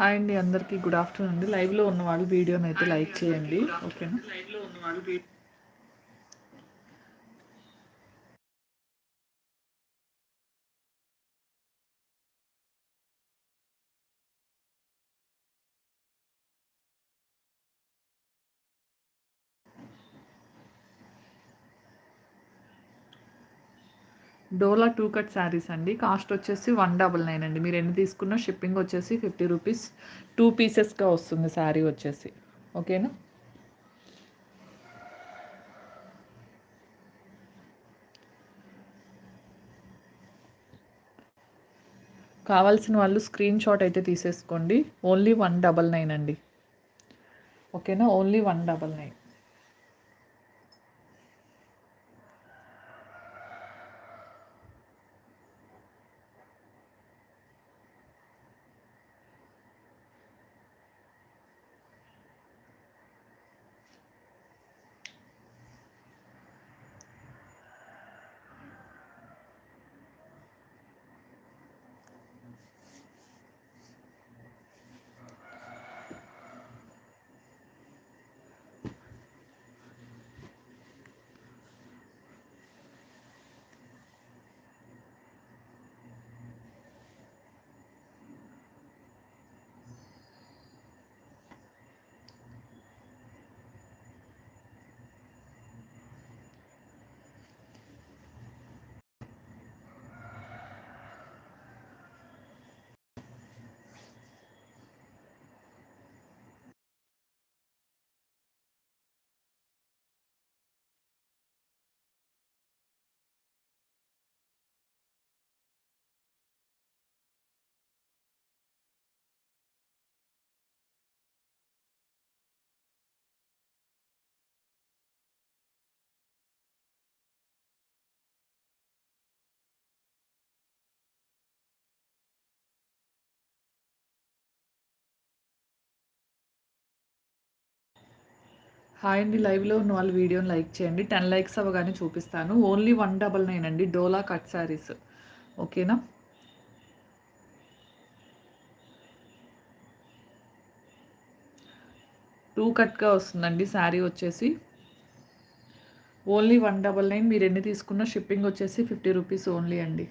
Hi అండి అందరికీ. Good afternoon అండి. లైవ్లో ఉన్న వాళ్ళు వీడియోని అయితే లైక్ చేయండి. ఓకేనా? డోలా టూ కట్ శారీస్ అండి. కాస్ట్ వచ్చేసి వన్ డబల్ నైన్ అండి. మీరు ఎన్ని తీసుకున్నా షిప్పింగ్ వచ్చేసి ఫిఫ్టీ రూపీస్. టూ పీసెస్గా వస్తుంది శారీ వచ్చేసి. ఓకేనా? కావాల్సిన వాళ్ళు స్క్రీన్ షాట్ అయితే తీసేసుకోండి. ఓన్లీ వన్ డబల్ నైన్ అండి. ఓకేనా? Only one double nine. Hi అండి లైవ్లో ఉన్న వాళ్ళు వీడియోని లైక్ చేయండి. టెన్ లైక్స్ అవ్వగానే చూపిస్తాను. ఓన్లీ వన్ డబల్ నైన్ అండి డోలా కట్ శారీస్. ఓకేనా? టూ కట్గా వస్తుందండి శారీ వచ్చేసి. ఓన్లీ వన్ డబల్ నైన్ మీరు ఎన్ని తీసుకున్న షిప్పింగ్ వచ్చేసి ఫిఫ్టీ రూపీస్ ఓన్లీ అండి.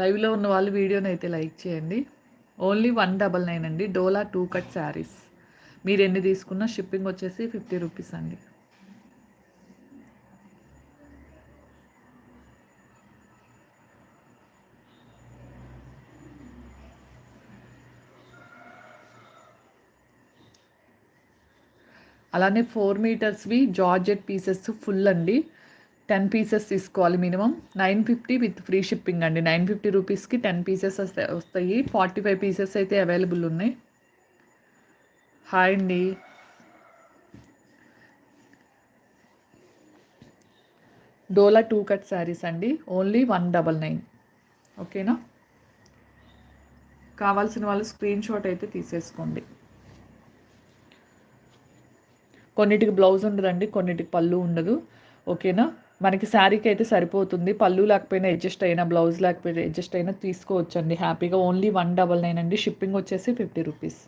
లైవ్లో ఉన్న వాళ్ళు వీడియోని అయితే లైక్ చేయండి. ఓన్లీ వన్ డబల్ నైన్ అండి. డోలా టూ కట్ శారీస్. మీరు ఎన్ని తీసుకున్నా షిప్పింగ్ వచ్చేసి ఫిఫ్టీ రూపీస్ అండి. అలానే ఫోర్ మీటర్స్వి జార్జెట్ పీసెస్ ఫుల్ అండి. టెన్ పీసెస్ తీసుకోవాలి minimum. Nine fifty with free shipping అండి. నైన్ ఫిఫ్టీ రూపీస్కి టెన్ పీసెస్ వస్తాయి. ఫార్టీ ఫైవ్ పీసెస్ అయితే అవైలబుల్ ఉన్నాయి. హాయ్ అండి. డోలా టూ కట్ శారీస్ అండి. Only one double nine. ఓకేనా? కావాల్సిన వాళ్ళు స్క్రీన్ షాట్ అయితే తీసేసుకోండి. కొన్నిటికి బ్లౌజ్ ఉండదండి కొన్నిటికి పళ్ళు ఉండదు. ఓకేనా? మనకి శారీకి అయితే సరిపోతుంది. పళ్ళు లేకపోయినా అడ్జస్ట్ అయినా బ్లౌజ్ లేకపోయినా అడ్జస్ట్ అయినా తీసుకోవచ్చండి. హ్యాపీగా ఓన్లీ వన్ డబల్ నైన్ అండి. షిప్పింగ్ వచ్చేసి ఫిఫ్టీ రూపీస్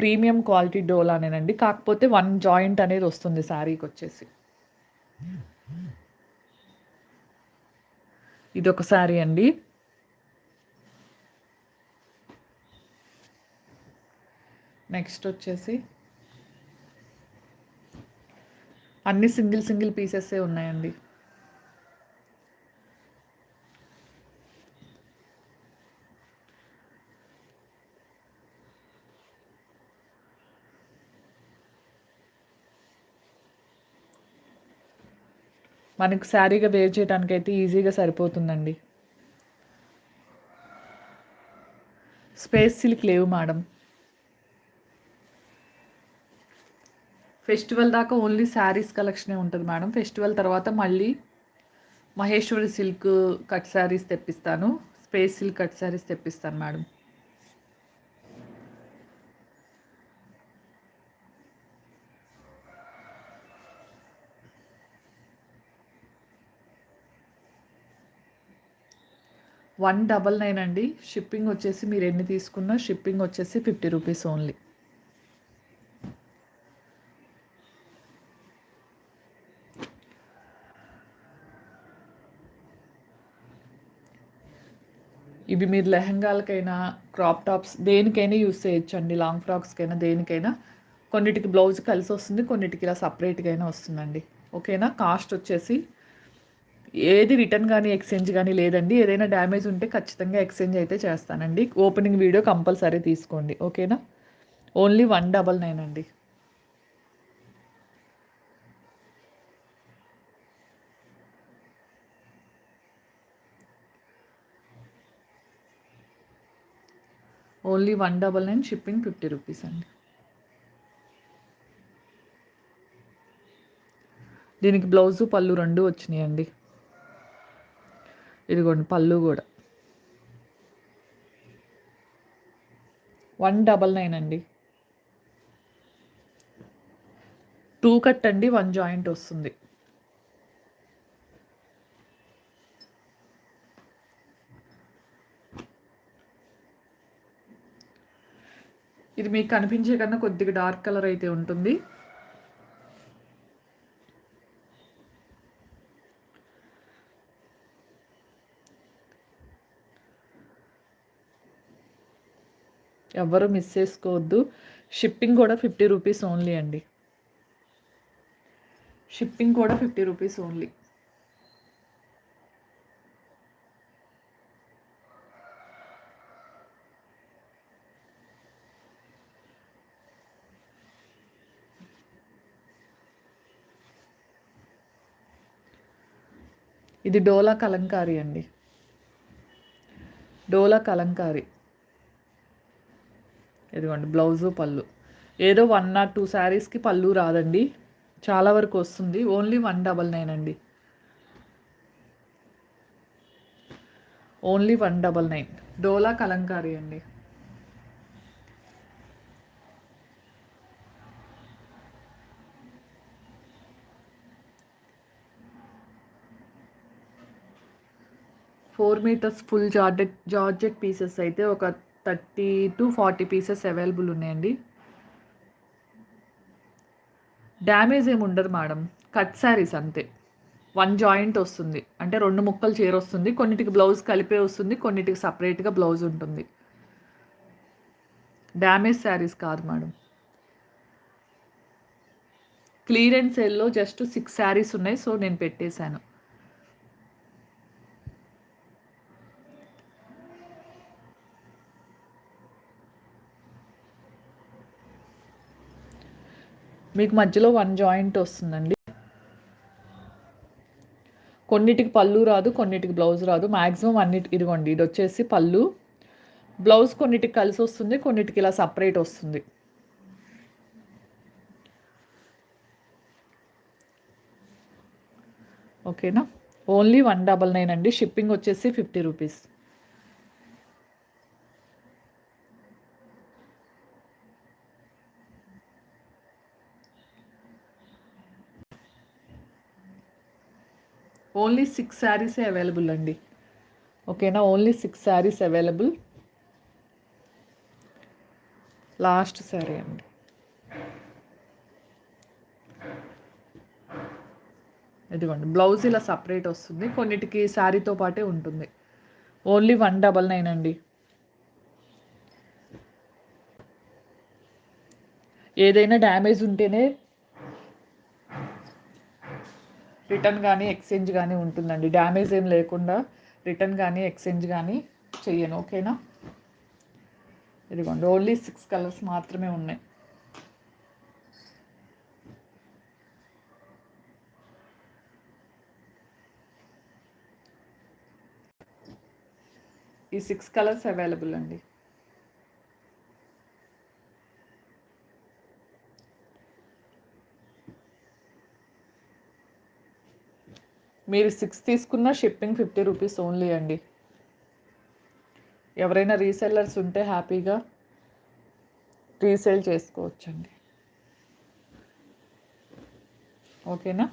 ప్రీమియం క్వాలిటీ డోలానేనండి కాకపోతే వన్ జాయింట్ అనేది వస్తుంది శారీకి వచ్చేసి. ఇది ఒక శారీ అండి. నెక్స్ట్ వచ్చేసి అన్ని సింగిల్ సింగిల్ పీసెస్సే ఉన్నాయండి. మనకు శారీగా వేర్ చేయడానికి అయితే ఈజీగా సరిపోతుందండి. స్పేస్ సిల్క్ లేవు మేడం. ఫెస్టివల్ దాకా ఓన్లీ శారీస్ కలెక్షనే ఉంటుంది మేడం. ఫెస్టివల్ తర్వాత మళ్ళీ మహేశ్వరి సిల్క్ కట్ శారీస్ తెప్పిస్తాను. స్పేస్ సిల్క్ కట్ శారీస్ తెప్పిస్తాను మేడం. వన్ డబల్ నైన్ అండి. షిప్పింగ్ వచ్చేసి మీరు ఎన్ని తీసుకున్నా షిప్పింగ్ వచ్చేసి ఫిఫ్టీ రూపీస్ ఓన్లీ. ఇవి మీరు లెహంగాలకైనా క్రాప్ టాప్స్ దేనికైనా యూస్ చేయొచ్చు అండి లాంగ్ ఫ్రాక్స్కైనా దేనికైనా. కొన్నిటికి బ్లౌజ్ కలిసి వస్తుంది కొన్నిటికి ఇలా సపరేట్గా అయినా వస్తుందండి. ఓకేనా? కాస్ట్ వచ్చేసి ఏది రిటర్న్ కానీ ఎక్స్చేంజ్ కానీ లేదండి. ఏదైనా డ్యామేజ్ ఉంటే ఖచ్చితంగా ఎక్స్చేంజ్ అయితే చేస్తానండి. ఓపెనింగ్ వీడియో కంపల్సరీ తీసుకోండి. ఓకేనా? ఓన్లీ వన్ డబల్ నైన్ అండి. Only one double nine shipping fifty rupees అండి. దీనికి బ్లౌజు పళ్ళు రెండు వచ్చినాయండి. ఇదిగోండి పళ్ళు కూడా. వన్ డబల్ నైన్ అండి. టూ కట్ అండి వన్ జాయింట్ వస్తుంది. ఇది మీకు కనిపించే కన్నా కొద్దిగా డార్క్ కలర్ అయితే ఉంటుంది. ఎవ్వరు మిస్ చేసుకోవద్దు. షిప్పింగ్ కూడా ఫిఫ్టీ రూపీస్ ఓన్లీ అండి. షిప్పింగ్ కూడా ఫిఫ్టీ రూపీస్ ఓన్లీ. ఇది డోలా కలంకారీ అండి. డోలా కలంకారీ. ఇదిగోండి బ్లౌజు పళ్ళు. ఏదో వన్ నాట్ టూ శారీస్కి పళ్ళు రాదండి. చాలా వరకు వస్తుంది. ఓన్లీ వన్ డబల్ నైన్ అండి. ఓన్లీ వన్ డబల్ నైన్ డోలా కలంకారీ అండి. Four metres full georgette georgette pieces అయితే ఒక thirty to forty pieces available ఉన్నాయండి. డ్యామేజ్ ఏమి ఉండదు మేడం. కట్ శారీస్ అంతే. వన్ జాయింట్ వస్తుంది. అంటే రెండు ముక్కలు చీర వస్తుంది. కొన్నిటికి బ్లౌజ్ కలిపే వస్తుంది. కొన్నిటికి సపరేట్గా బ్లౌజ్ ఉంటుంది. డ్యామేజ్ శారీస్ కాదు మేడం. క్లియరెన్స్ సేల్లో జస్ట్ సిక్స్ శారీస్ ఉన్నాయి. సో నేను పెట్టేశాను. మీకు మధ్యలో వన్ జాయింట్ వస్తుందండి. కొన్నిటికి పళ్ళు రాదు కొన్నిటికి బ్లౌజ్ రాదు. మ్యాక్సిమం అన్నిటి ఇదిగోండి ఇది వచ్చేసి పళ్ళు. బ్లౌజ్ కొన్నిటికి కలిసి వస్తుంది కొన్నిటికి ఇలా సపరేట్ వస్తుంది. ఓకేనా ఓన్లీ వన్ డబల్ నైన్ అండి. షిప్పింగ్ వచ్చేసి ఫిఫ్టీ రూపీస్ ఓన్లీ సిక్స్ శారీసే అవైలబుల్ అండి. ఓకేనా? Only six saris available. Last sari అండి. ఇదిగోండి బ్లౌజ్ ఇలా సపరేట్ వస్తుంది. కొన్నిటికి శారీతో పాటే ఉంటుంది. ఓన్లీ వన్ డబల్ నైన్ అండి. ఏదైనా డ్యామేజ్ ఉంటేనే రిటర్న్ కానీ ఎక్స్చేంజ్ కానీ ఉంటుందండి. డ్యామేజ్ ఏం లేకుండా రిటర్న్ కానీ ఎక్స్చేంజ్ కానీ చెయ్యను. ఓకేనా? ఇదిగోండి ఓన్లీ సిక్స్ కలర్స్ మాత్రమే ఉన్నాయి. ఈ సిక్స్ కలర్స్ అవైలబుల్ అండి. మీరు సిక్స్ తీసుకున్న షిప్పింగ్ ఫిఫ్టీ రూపీస్ ఓన్లీ అండి. ఎవరైనా రీసెల్లర్స్ ఉంటే హ్యాపీగా రీసేల్ చేసుకోవచ్చండి. ఓకేనా?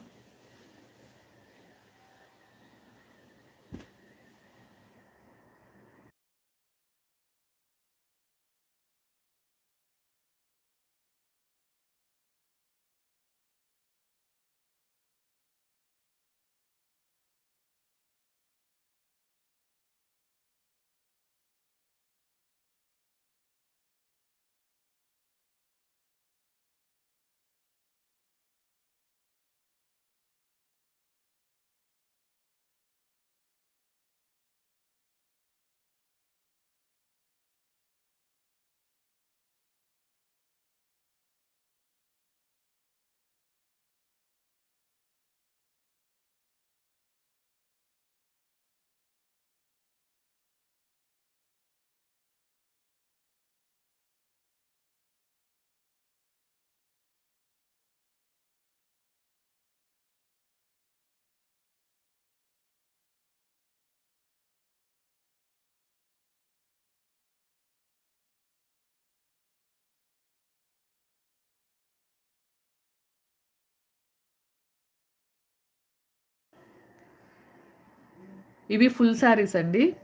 ఇవి ఫుల్ శారీస్ అండి.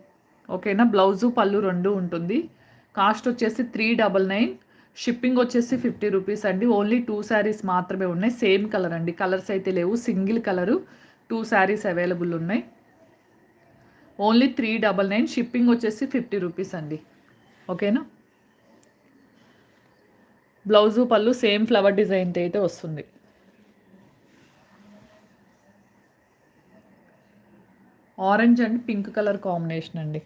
ఓకేనా? బ్లౌజు పళ్ళు రెండు ఉంటుంది. కాస్ట్ వచ్చేసి త్రీ డబల్ నైన్. షిప్పింగ్ వచ్చేసి ఫిఫ్టీ రూపీస్ అండి. ఓన్లీ టూ శారీస్ మాత్రమే ఉన్నాయి. సేమ్ కలర్ అండి. కలర్స్ అయితే లేవు. Single colour two saris available ఉన్నాయి. Only three double nine. Shipping వచ్చేసి ఫిఫ్టీ రూపీస్ అండి. ఓకేనా? బ్లౌజు పళ్ళు సేమ్ ఫ్లవర్ డిజైన్తో అయితే వస్తుంది. Orange and pink colour combination అండి.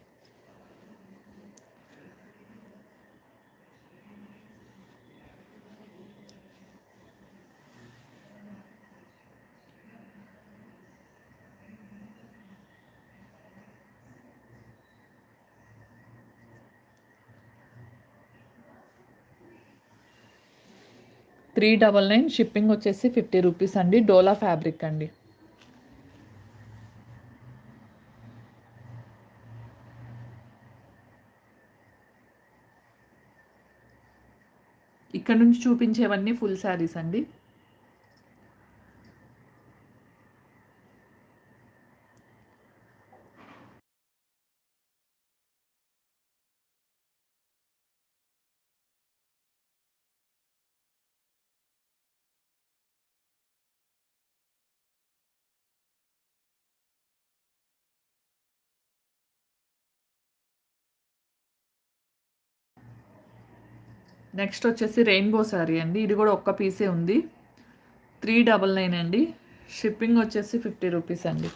త్రీ డబల్ నైన్ షిప్పింగ్ వచ్చేసి ఫిఫ్టీ రూపీస్ అండి. డోలా ఫ్యాబ్రిక్ అండి. ఇక్కడ నుంచి చూపించేవన్నీ ఫుల్ శారీస్ అండి. నెక్స్ట్ వచ్చేసి రెయిన్బో శారీ అండి. ఇది కూడా ఒక్క పీసే ఉంది. త్రీ డబల్ నైన్ అండి. షిప్పింగ్ వచ్చేసి ఫిఫ్టీ రూపీస్ అండి.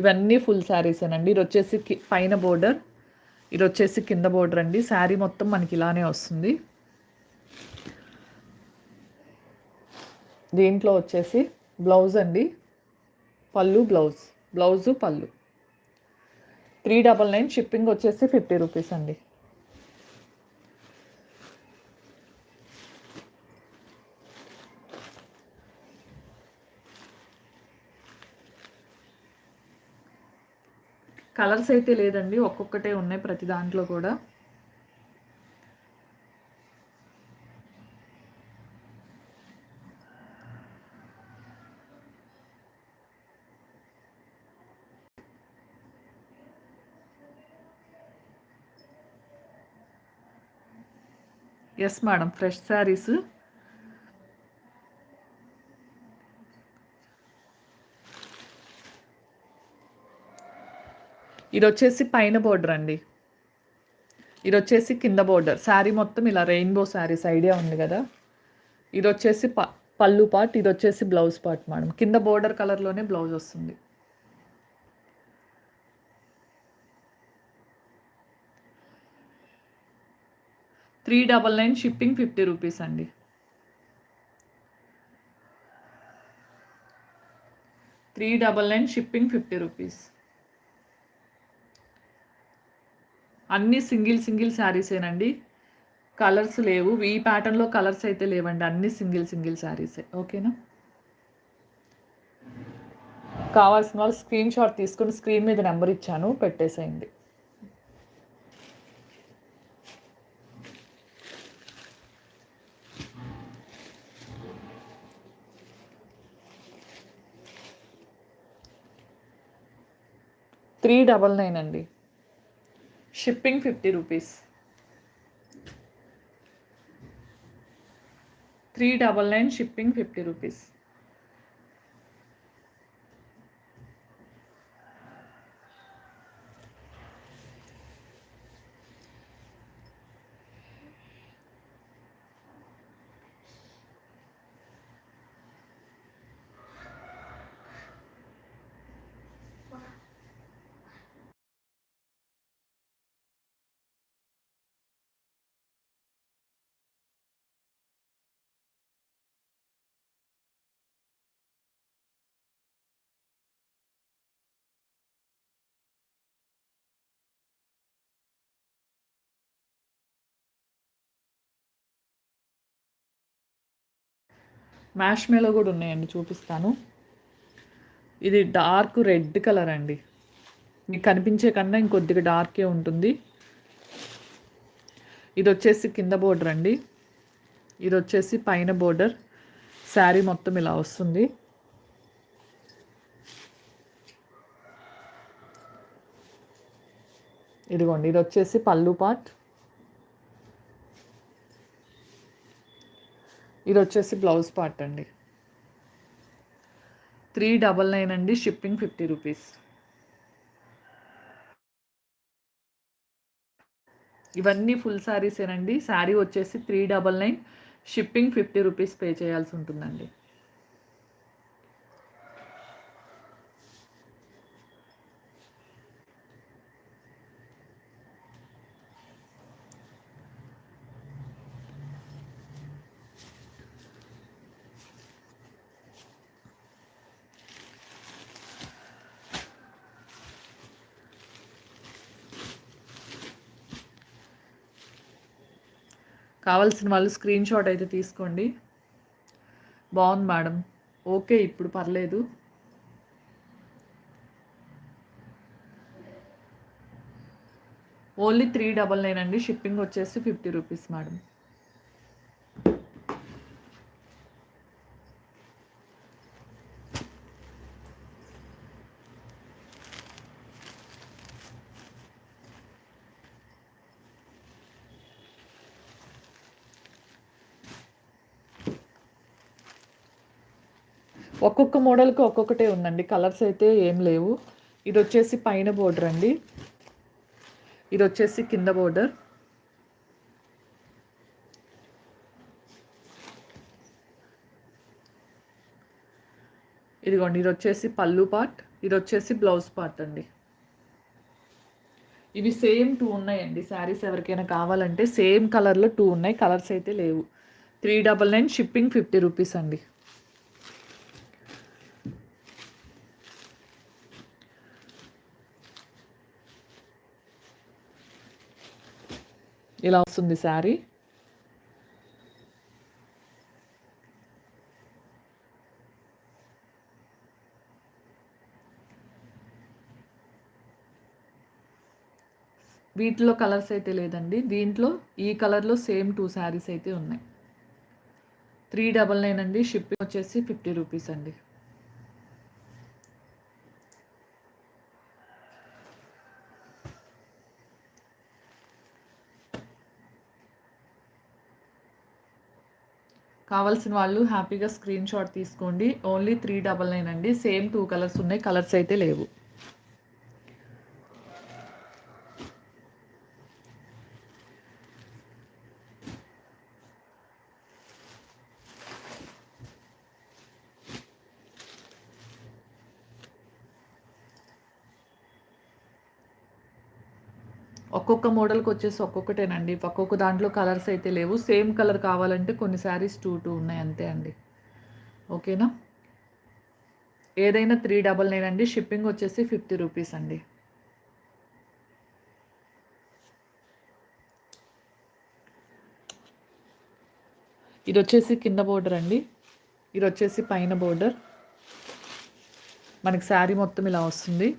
ఇవన్నీ ఫుల్ శారీస్ అండి ఇది వచ్చేసి పైన బోర్డర్. ఇది వచ్చేసి కింద బోర్డర్ అండి. శారీ మొత్తం మనకి ఇలానే వస్తుంది. దీంట్లో వచ్చేసి బ్లౌజ్ అండి. పళ్ళు బ్లౌజ్. బ్లౌజు పళ్ళు. త్రీ డబల్ నైన్ షిప్పింగ్ వచ్చేసి ఫిఫ్టీ రూపీస్ అండి. కలర్స్ అయితే లేదండి ఒక్కొక్కటే ఉన్నాయి ప్రతి దాంట్లో కూడా. ఎస్ మేడం ఫ్రెష్ శారీస్ ఇది వచ్చేసి పైన బోర్డర్ అండి. ఇది వచ్చేసి కింద బోర్డర్ శారీ మొత్తం ఇలా రెయిన్బో శారీస్ ఐడియా ఉంది కదా. ఇది వచ్చేసి ప పళ్ళు పార్ట్ ఇది వచ్చేసి బ్లౌజ్ పార్ట్ మేడం కింద బోర్డర్ కలర్లోనే బ్లౌజ్ వస్తుంది. Three double nine shipping fifty rupees అండి. Three double nine shipping fifty rupees. అన్ని సింగిల్ సింగిల్ శారీసేనండి కలర్స్ లేవు. ఈ ప్యాటర్న్లో కలర్స్ అయితే లేవండి. అన్ని సింగిల్ సింగిల్ శారీసే ఓకేనా? కావాల్సిన వాళ్ళు స్క్రీన్ షాట్ తీసుకుని స్క్రీన్ మీద నెంబర్ ఇచ్చాను. పెట్టేసేయండి. త్రీ డబల్ నైన్ అండి. Shipping fifty rupees three double nine shipping fifty rupees mash మేలో కూడా ఉన్నాయండి చూపిస్తాను. ఇది డార్క్ రెడ్ కలర్ అండి. మీకు కనిపించే కన్నా ఇంకొద్దిగా డార్కే ఉంటుంది. ఇది వచ్చేసి కింద బోర్డర్ అండి. ఇది వచ్చేసి పైన బోర్డర్ శారీ మొత్తం ఇలా వస్తుంది. ఇదిగోండి ఇది వచ్చేసి పళ్ళు పార్ట్ ఇది వచ్చేసి బ్లౌజ్ పార్ట్ అండి. త్రీ డబల్ నైన్ అండి షిప్పింగ్ ఫిఫ్టీ రూపీస్. ఇవన్నీ ఫుల్ శారీసేనండి శారీ వచ్చేసి three double nine shipping fifty rupees pay చేయాల్సి ఉంటుందండి. కావాల్సిన వాళ్ళు స్క్రీన్ షాట్ అయితే తీసుకోండి. బాగుంది మేడం. ఓకే ఇప్పుడు పర్లేదు. ఓన్లీ త్రీ డబల్ నైన్ అండి. షిప్పింగ్ వచ్చేసి ఫిఫ్టీ రూపీస్ మేడం. ఒక్కొక్క మోడల్కి ఒక్కొక్కటే ఉందండి. కలర్స్ అయితే ఏం లేవు. ఇది వచ్చేసి పైన బోర్డర్ అండి. ఇది వచ్చేసి కింద బోర్డర్. ఇదిగోండి ఇది వచ్చేసి పళ్ళు పార్ట్ ఇది వచ్చేసి బ్లౌజ్ పార్ట్ అండి. ఇవి సేమ్ టూ ఉన్నాయండి. శారీస్ ఎవరికైనా కావాలంటే సేమ్ కలర్లో టూ ఉన్నాయి. కలర్స్ అయితే లేవు. Three double nine shipping fifty rupees అండి. ఇలా వస్తుంది శారీ. వీటిలో కలర్స్ అయితే లేదండి. దీంట్లో ఈ కలర్లో సేమ్ టూ శారీస్ అయితే ఉన్నాయి. త్రీ డబల్ నైన్ అండి. షిప్పింగ్ వచ్చేసి ఫిఫ్టీ రూపీస్ అండి. కావాల్సిన వాళ్ళు హ్యాపీగా స్క్రీన్ షాట్ తీసుకోండి. ఓన్లీ త్రీ డబల్ నైన్ అండి. సేమ్ టూ కలర్స్ ఉన్నాయి. కలర్స్ అయితే లేవు. ఒక్కొక్క మోడల్కి వచ్చేసి ఒక్కొక్కటేనండి. ఒక్కొక్క దాంట్లో కలర్స్ అయితే లేవు. సేమ్ కలర్ కావాలంటే కొన్ని శారీస్ టూ టూ ఉన్నాయి అంతే అండి. ఓకేనా? ఏదైనా త్రీ డబల్ నైన్ అండి. షిప్పింగ్ వచ్చేసి ఫిఫ్టీ రూపీస్ అండి. ఇది వచ్చేసి కింద బోర్డర్ అండి. ఇది వచ్చేసి పైన బోర్డర్. మనకి శారీ మొత్తం ఇలా వస్తుంది.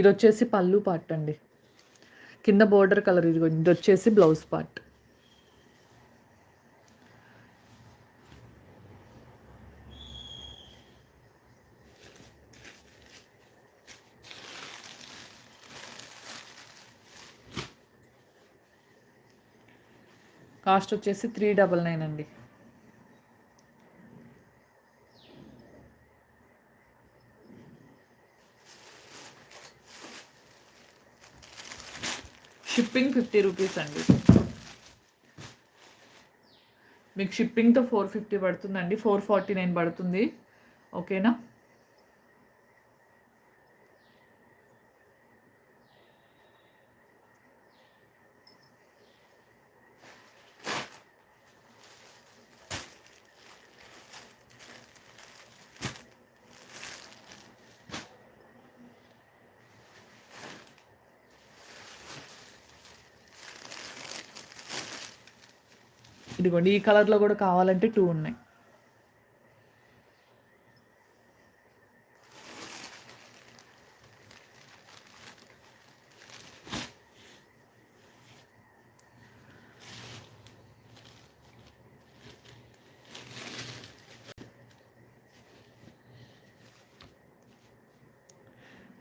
ఇది వచ్చేసి పళ్ళు పార్ట్ అండి. కింద బోర్డర్ కలర్ ఇది ఇది వచ్చేసి బ్లౌజ్ పార్ట్. కాస్ట్ వచ్చేసి త్రీ డబల్ నైన్ అండి. షిప్పింగ్ ఫిఫ్టీ రూపీస్ అండి. మీకు షిప్పింగ్తో ఫోర్ ఫిఫ్టీ పడుతుందండి ఫోర్ ఫార్టీ నైన్ పడుతుంది ఓకేనా ఇదిగోండి ఈ కలర్లో కూడా కావాలంటే టూ ఉన్నాయి.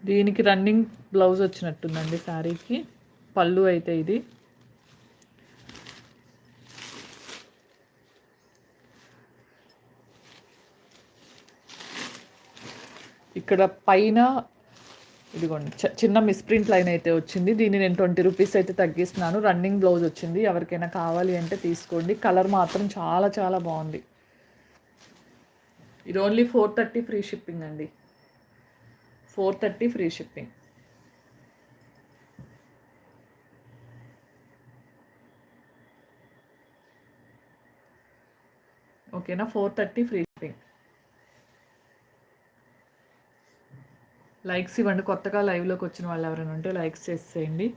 దీనికి రన్నింగ్ బ్లౌజ్ వచ్చినట్టుందండి శారీకి. పళ్ళు అయితే ఇది. ఇక్కడ పైన ఇదిగోండి చిన్న మిస్ప్రింట్ లైన్ అయితే వచ్చింది. దీన్ని నేను ట్వంటీ రూపీస్ అయితే తగ్గిస్తున్నాను. రన్నింగ్ బ్లౌజ్ వచ్చింది. ఎవరికైనా కావాలి అంటే తీసుకోండి. కలర్ మాత్రం చాలా చాలా బాగుంది. ఇది only four thirty free shipping అండి. ఫోర్ థర్టీ ఫ్రీ షిప్పింగ్ ఓకేనా four thirty free shipping likes ఇవ్వండి. కొత్తగా లైవ్లోకి వచ్చిన వాళ్ళు ఎవరైనా ఉంటే లైక్స్ చేసేయండి.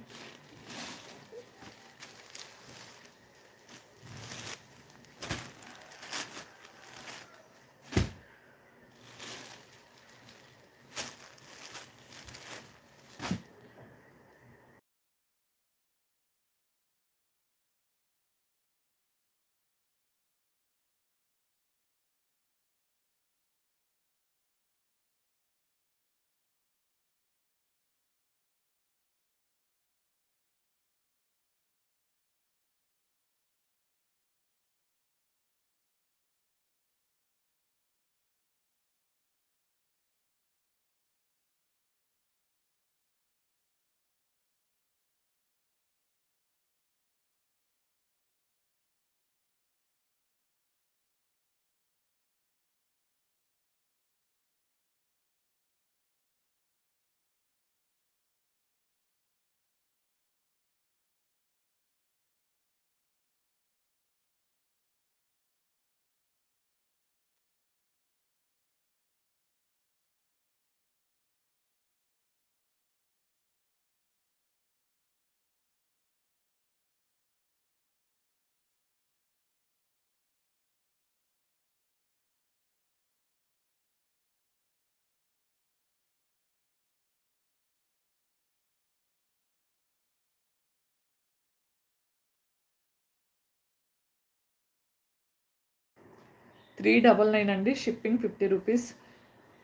త్రీ డబల్ నైన్ అండి. Shipping fifty rupees.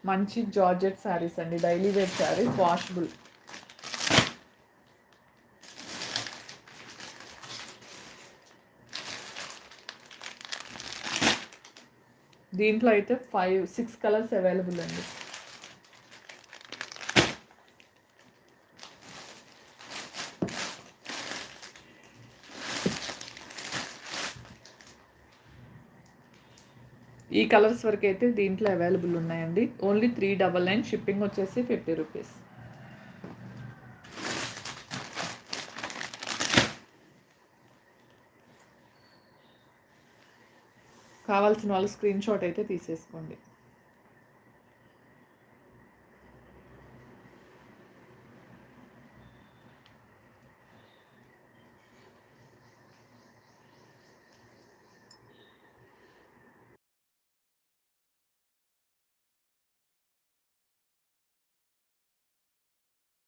మంచి జార్జెట్ శారీస్ అండి. Daily wear saris washable. దీంట్లో అయితే ఫైవ్ సిక్స్ కలర్స్ అవైలబుల్ అండి. ఈ కలర్స్ వరకు అయితే దీంట్లో అవైలబుల్ ఉన్నాయండి. Only three double nine shipping వచ్చేసి ఫిఫ్టీ రూపీస్. కావాల్సిన వాళ్ళు స్క్రీన్ షాట్ అయితే తీసేసుకోండి.